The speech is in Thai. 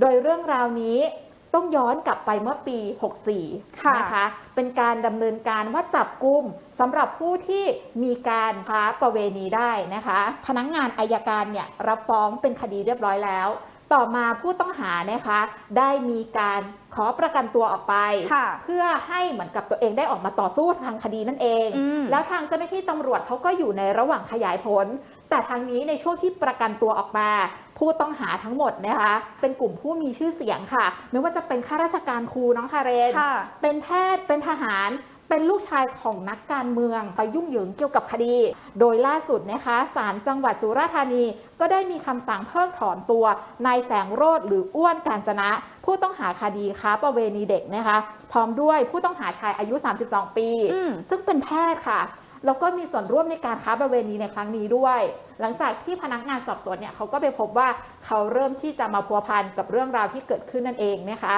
โดยเรื่องราวนี้ต้องย้อนกลับไปเมื่อปี 64ค่ะนะคะ เป็นการดำเนินการว่าจับกลุ่มสำหรับผู้ที่มีการค้าประเวณีได้นะคะ พนักงงานอายการเนี่ยรับฟ้องเป็นคดีเรียบร้อยแล้ว ต่อมาผู้ต้องหานะคะ ได้มีการขอประกันตัวออกไปค่ะเพื่อให้เหมือนกับตัวเองได้ออกมาต่อสู้ทางคดีนั่นเองอืมแล้วทางเจ้าหน้าที่ตำรวจเขาก็อยู่ในระหว่างขยายผล แต่ทางนี้ในช่วงที่ประกันตัวออกมา ผู้ต้องหาทั้งหมดนะคะ เป็นกลุ่มผู้มีชื่อเสียงค่ะ ไม่ว่าจะเป็นข้าราชการครูน้องคาเรนค่ะเป็นแพทย์เป็นทหาร เป็นลูกชายของนักการเมืองไปยุ่งเหยิงเกี่ยวกับคดี โดยล่าสุดนะคะศาลจังหวัดสุราษฎร์ธานี ก็ได้มีคำสั่งเพิกถอนตัวนายแสงโรธหรืออ้วนการจนะ ผู้ต้องหาคดีค้าประเวณีเด็กนะคะ พร้อมด้วยผู้ต้องหาชายอายุ 32 ปีอืมซึ่งเป็นแพทย์ค่ะแล้วก็มีส่วนร่วมในการค้าประเวณีในครั้งนี้ด้วย หลังจากที่พนักงานสอบสวนเนี่ยเขาก็ไปพบว่าเขาเริ่มที่จะมาพัวพันกับเรื่องราวที่เกิดขึ้นนั่นเองนะคะ